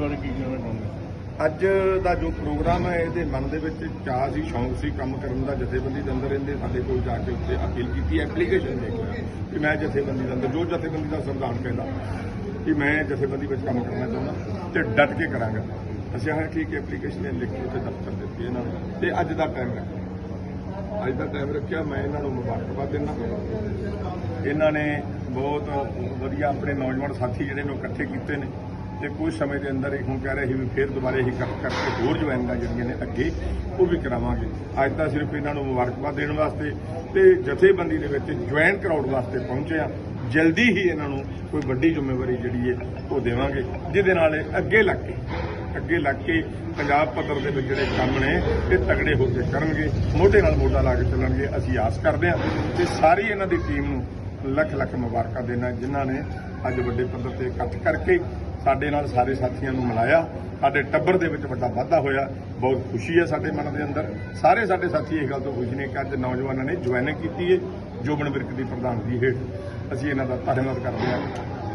ਬਾਰੇ ਕੀ ਕਹਿਣਾ ਚਾਹੁੰਦੇ ਅੱਜ ਦਾ ਜੋ ਪ੍ਰੋਗਰਾਮ ਹੈ, ਇਹਦੇ ਮਨ ਦੇ ਵਿੱਚ ਚਾਹ ਸੀ, ਸ਼ੌਂਕ ਸੀ ਕੰਮ ਕਰਨ ਦਾ, ਜਥੇਬੰਦੀ ਦੇ ਅੰਦਰ ਇਹਨੇ ਸਾਡੇ ਕੋਲ ਜਾ ਕੇ ਉੱਤੇ ਅਪੀਲ ਕੀਤੀ ਐਪਲੀਕੇਸ਼ਨ ਦੇ ਕੇ, ਕਿ ਮੈਂ ਜਥੇਬੰਦੀ ਦੇ ਅੰਦਰ, ਜੋ ਜਥੇਬੰਦੀ ਦਾ ਸੰਵਿਧਾਨ ਕਹਿੰਦਾ, ਕਿ ਮੈਂ ਜਥੇਬੰਦੀ ਵਿੱਚ ਕੰਮ ਕਰਨਾ ਚਾਹੁੰਦਾ, ਤੇ ਡਟ ਕੇ ਕਰਾਂਗਾ। ਅਸੀਂ ਆਹ ਠੀਕ ਹੈ ਐਪਲੀਕੇਸ਼ਨ ਲਿਖ ਕੇ ਉੱਤੇ ਦਫ਼ਤਰ ਦਿੱਤੀ ਇਹਨਾਂ ਨੂੰ, ਤੇ ਅੱਜ ਦਾ ਟਾਈਮ ਰੱਖਿਆ ਅੱਜ ਦਾ ਟਾਈਮ ਰੱਖਿਆ, ਮੈਂ ਇਹਨਾਂ ਨੂੰ ਮੁਬਾਰਕਬਾਦ ਦਿੰਦਾ। ਇਹਨਾਂ ਨੇ ਬਹੁਤ ਵਧੀਆ ਆਪਣੇ ਨੌਜਵਾਨ ਸਾਥੀ ਜਿਹੜੇ ਨੇ ਉਹ ਇਕੱਠੇ ਕੀਤੇ ਨੇ। ਤੇ ਕੁਝ ਸਮੇਂ ਦੇ ਅੰਦਰ ਇਹ ਹੁਣ ਕਹਿ ਰਹੇ ਸੀ ਵੀ ਫੇਰ ਦੁਬਾਰੇ ਹੀ ਕਰ ਕਰਕੇ ਹੋਰ ਜੁਆਇਨਾਂ ਜਿਹੜੀਆਂ ਨੇ ਅੱਗੇ, ਉਹ ਵੀ ਕਰਾਵਾਂਗੇ। ਅੱਜ ਤਾਂ ਸਿਰਫ ਇਹਨਾਂ ਨੂੰ ਮੁਬਾਰਕਬਾਦ ਦੇਣ ਵਾਸਤੇ ਤੇ ਜਥੇਬੰਦੀ ਦੇ ਵਿੱਚ ਜੁਆਇਨ ਕਰਾਉਣ ਵਾਸਤੇ ਪਹੁੰਚੇ ਆ ਜਲਦੀ ਹੀ ਇਹਨਾਂ ਨੂੰ ਕੋਈ ਵੱਡੀ ਜ਼ਿੰਮੇਵਾਰੀ ਜਿਹੜੀ ਹੈ, ਉਹ ਦੇਵਾਂਗੇ, ਜਿਹਦੇ ਨਾਲ ਇਹ ਅੱਗੇ ਲੱਗ ਕੇ, ਅੱਗੇ ਲੱਗ ਕੇ ਪੰਜਾਬ ਪੱਧਰ ਦੇ ਵਿੱਚ ਜਿਹੜੇ ਕੰਮ ਨੇ, ਇਹ ਤਗੜੇ ਹੋ ਕੇ ਕਰਨਗੇ, ਮੋਢੇ ਨਾਲ ਮੋਢਾ ਲਾ ਕੇ ਚੱਲਣਗੇ, ਅਸੀਂ ਆਸ ਕਰਦੇ ਹਾਂ। ਤੇ ਸਾਰੀ ਇਹਨਾਂ ਦੀ ਟੀਮ ਨੂੰ ਲੱਖ ਲੱਖ ਮੁਬਾਰਕਾਂ ਦੇਣਾ, ਜਿਨ੍ਹਾਂ ਨੇ ਅੱਜ ਵੱਡੇ ਪੱਧਰ ਤੇ ਇਕੱਠ ਕਰਕੇ ਸਾਡੇ ਨਾਲ ਸਾਰੇ ਸਾਥੀਆਂ ਨੂੰ ਮਿਲਾਇਆ। ਸਾਡੇ ਟੱਬਰ ਦੇ ਵਿੱਚ ਵੱਡਾ ਵਾਧਾ ਹੋਇਆ। ਬਹੁਤ ਖੁਸ਼ੀ ਹੈ ਸਾਡੇ ਮਨ ਦੇ ਅੰਦਰ। ਸਾਰੇ ਸਾਡੇ ਸਾਥੀ ਇਸ ਗੱਲ ਤੋਂ ਖੁਸ਼ ਨੇ ਕਿ ਅੱਜ ਨੌਜਵਾਨਾਂ ਨੇ ਜੁਆਇਨਿੰਗ ਕੀਤੀ ਹੈ ਜੋਬਨ ਵਿਰਕ ਦੀ ਪ੍ਰਧਾਨਗੀ ਹੇਠ। ਅਸੀਂ ਇਹਨਾਂ ਦਾ ਧੰਨਵਾਦ ਕਰਦੇ ਹਾਂ।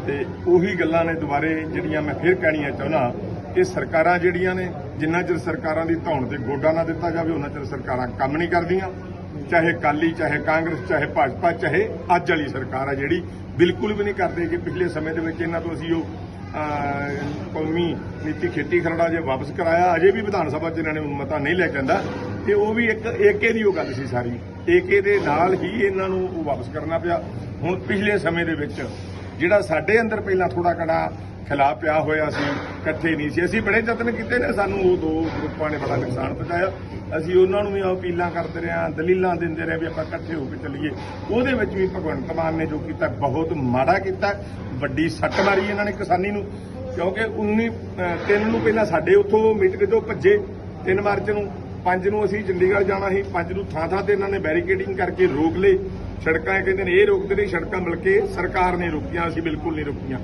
ਤੇ ਉਹੀ ਗੱਲਾਂ ਨੇ ਦੁਬਾਰੇ ਜਿਹੜੀਆਂ ਮੈਂ ਫਿਰ ਕਹਿਣੀਆਂ ਚਾਹੁੰਦਾ ਕਿ ਸਰਕਾਰਾਂ ਜਿਹੜੀਆਂ ਨੇ, ਜਿੰਨਾ ਚਿਰ ਸਰਕਾਰਾਂ ਦੀ ਧੌਣ ਤੇ ਗੋਡਾ ਨਾ ਦਿੱਤਾ ਜਾਵੇ, ਉਹਨਾਂ ਚਿਰ ਸਰਕਾਰਾਂ ਕੰਮ ਨਹੀਂ ਕਰਦੀਆਂ। ਚਾਹੇ ਕਾਲੀ ਚਾਹੇ ਕਾਂਗਰਸ, ਚਾਹੇ ਭਾਜਪਾ, ਚਾਹੇ ਅੱਜ ਵਾਲੀ ਸਰਕਾਰ ਆ ਜਿਹੜੀ, ਬਿਲਕੁਲ ਵੀ ਨਹੀਂ ਕਰਦੇ ਕਿ ਪਿਛਲੇ ਸਮੇਂ ਦੇ ਵਿੱਚ ਇਹਨਾਂ ਤੋਂ ਅਸੀਂ ਉਹ ਕੌਮੀ ਨੀਤੀ ਖੇਤੀ ਖਰੜਾ ਜੇ ਵਾਪਸ ਕਰਾਇਆ, ਅਜੇ ਵੀ ਵਿਧਾਨ ਸਭਾ 'ਚ ਇਹਨਾਂ ਨੇ ਮਤਾ ਨਹੀਂ ਲੈ ਜਾਂਦਾ ਆਂਦਾ, ਤੇ ਉਹ ਵੀ ਇੱਕ ਏਕੇ ਦੀ ਉਹ ਗੱਲ ਸੀ ਸਾਰੀ। ਏਕੇ ਦੇ ਨਾਲ ਹੀ ਇਹਨਾਂ ਨੂੰ ਉਹ ਵਾਪਸ ਕਰਨਾ ਪਿਆ। ਹੁਣ ਪਿਛਲੇ ਸਮੇਂ ਦੇ ਵਿੱਚ ਜਿਹੜਾ ਸਾਡੇ ਅੰਦਰ ਪਹਿਲਾਂ ਥੋੜਾ ਕੜਾ ਖਿਲਾਫ ਪਿਆ ਹੋਇਆ ਸੀ, ਇਕੱਠੇ ਨਹੀਂ ਸੀ। ਅਸੀਂ ਬੜੇ ਯਤਨ ਕੀਤੇ ਨੇ, ਸਾਨੂੰ ਉਹ ਦੋ ਗਰੁੱਪਾਂ ਨੇ ਬੜਾ ਨੁਕਸਾਨ ਪਹੁੰਚਾਇਆ। ਅਸੀਂ ਉਹਨਾਂ ਨੂੰ ਵੀ ਅਪੀਲਾਂ ਕਰਦੇ ਰਹੇ ਹਾਂ, ਦਲੀਲਾਂ ਦਿੰਦੇ ਰਹੇ ਵੀ ਆਪਾਂ ਇਕੱਠੇ ਹੋ ਕੇ ਚੱਲੀਏ। ਉਹਦੇ ਵਿੱਚ ਵੀ ਭਗਵੰਤ ਮਾਨ ਨੇ ਜੋ ਕੀਤਾ, ਬਹੁਤ ਮਾੜਾ ਕੀਤਾ। ਵੱਡੀ ਸੱਟ ਮਾਰੀ ਇਹਨਾਂ ਨੇ ਕਿਸਾਨੀ ਨੂੰ, ਕਿਉਂਕਿ 19 ਤਿੰਨ ਨੂੰ ਪਹਿਲਾਂ ਸਾਡੇ ਉੱਥੋਂ ਮੀਟਿੰਗ ਤੋਂ ਭੱਜੇ 3 ਮਾਰਚ ਨੂੰ। ਪੰਜ ਨੂੰ ਅਸੀਂ ਚੰਡੀਗੜ੍ਹ ਜਾਣਾ ਸੀ, ਪੰਜ ਨੂੰ ਥਾਂ ਥਾਂ ਤੇ ਇਹਨਾਂ ਨੇ ਬੈਰੀਕੇਡਿੰਗ ਕਰਕੇ ਰੋਕ ਲਏ। ਸੜਕਾਂ ਇਹ ਕਹਿੰਦੇ ਨੇ ਇਹ ਰੋਕਦੇ ਨਹੀਂ ਸੜਕਾਂ ਮਿਲ ਕੇ ਸਰਕਾਰ ਨੇ ਰੋਕੀਆਂ ਅਸੀਂ ਬਿਲਕੁਲ ਨਹੀਂ ਰੋਕੀਆਂ।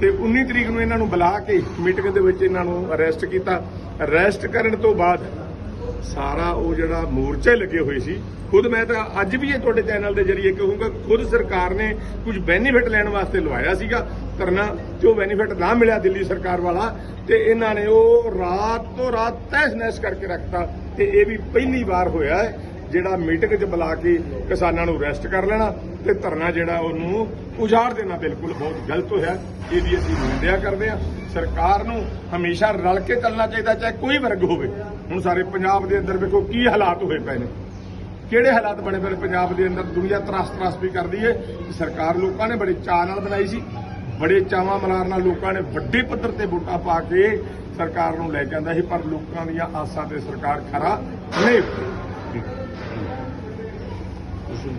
ਤੇ 19 ਤਰੀਕ ਨੂੰ ਇਹਨਾਂ ਨੂੰ ਬੁਲਾ ਕੇ ਮੀਟਿੰਗ ਦੇ ਵਿੱਚ ਇਹਨਾਂ ਨੂੰ ਅਰੈਸਟ ਕੀਤਾ। ਅਰੈਸਟ ਕਰਨ ਤੋਂ ਬਾਅਦ ਸਾਰਾ ਉਹ ਜਿਹੜਾ ਮੋਰਚੇ ਲੱਗੇ ਹੋਏ ਸੀ ਖੁਦ ਮੈਂ ਤਾਂ ਅੱਜ ਵੀ ਇਹ ਤੁਹਾਡੇ ਚੈਨਲ ਦੇ ਜਰੀਏ ਕਹੂੰਗਾ ਖੁਦ ਸਰਕਾਰ ਨੇ ਕੁਝ ਬੈਨੀਫਿਟ ਲੈਣ ਵਾਸਤੇ ਲਵਾਇਆ ਸੀਗਾ ਧਰਨਾ ਤੇ ਉਹ ਬੈਨੀਫਿਟ ਨਾ ਮਿਲਿਆ ਦਿੱਲੀ ਸਰਕਾਰ ਵਾਲਾ ਤੇ ਇਹਨਾਂ ਨੇ ਉਹ ਰਾਤ ਤੋਂ ਰਾਤ ਤਹਿਸ ਨਹਿਸ ਕਰਕੇ ਰੱਖਤਾ ਤੇ ਇਹ ਵੀ ਪਹਿਲੀ ਵਾਰ ਹੋਇਆ ਹੈ। ਜਿਹੜਾ ਮੀਟਿੰਗ 'ਚ ਬੁਲਾ ਕੇ ਕਿਸਾਨਾਂ ਨੂੰ ਰੈਸਟ ਕਰ ਲੈਣਾ ਤੇ ਧਰਨਾ ਜਿਹੜਾ ਉਹਨੂੰ ਉਜਾੜ ਦੇਣਾ ਬਿਲਕੁਲ ਬਹੁਤ ਗਲਤ ਹੋਇਆ। ਇਹਦੀ ਅਸੀਂ ਨਿੰਦਿਆ ਕਰਦੇ ਹਾਂ ਸਰਕਾਰ ਨੂੰ ਹਮੇਸ਼ਾ ਰਲ ਕੇ ਚੱਲਣਾ ਚਾਹੀਦਾ, ਚਾਹੇ ਕੋਈ ਵਰਗ ਹੋਵੇ। ਹੁਣ ਸਾਰੇ ਪੰਜਾਬ ਦੇ ਅੰਦਰ ਵੇਖੋ ਕੀ ਹਾਲਾਤ ਹੋਏ ਪਏ ਨੇ। ਕਿਹੜੇ ਹਾਲਾਤ ਬਣੇ ਪਏ ਪੰਜਾਬ ਦੇ ਅੰਦਰ ਦੁਨੀਆ ਤਰਾਸ ਤਰਾਸ ਵੀ ਕਰਦੀ ਹੈ ਸਰਕਾਰ ਲੋਕਾਂ ਨੇ ਬੜੇ ਚਾਅ ਨਾਲ ਬਣਾਈ ਸੀ। ਬੜੇ ਚਾਵਾਂ ਮਲਾਰ ਨਾਲ ਲੋਕਾਂ ਨੇ ਵੱਡੇ ਪੱਧਰ ਤੇ ਵੋਟਾਂ ਪਾ ਕੇ ਸਰਕਾਰ ਨੂੰ ਲੈ ਜਾਂਦਾ ਸੀ, ਪਰ ਲੋਕਾਂ ਦੀਆਂ ਆਸਾਂ ਤੇ ਸਰਕਾਰ ਖਰਾ ਨਹੀਂ уже